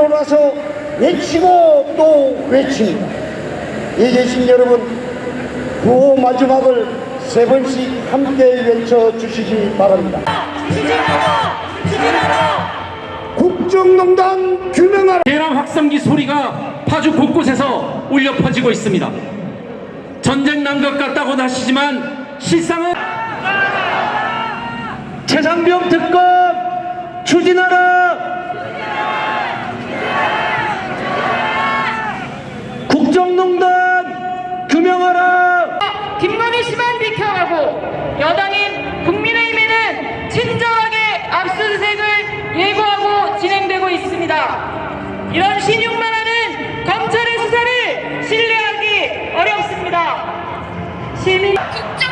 일어나서 외치고 또 외칩니다. 이 계신 여러분, 구호 마지막을 세 번씩 함께 외쳐 주시기 바랍니다. 국정농단 규명하라! 대남 확성기 소리가 파주 곳곳에서 울려 퍼지고 있습니다. 전쟁 난 것 같다고 하시지만 실상은 최상병 특검 추진하라! 국정농단 금영하라 김건희 씨만 비켜가고 여당인 국민의힘에는 친정하게 압수수색을 예고하고 진행되고 있습니다. 이런 신용만하는 검찰의 수사를 신뢰하기 어렵습니다. 시민 국정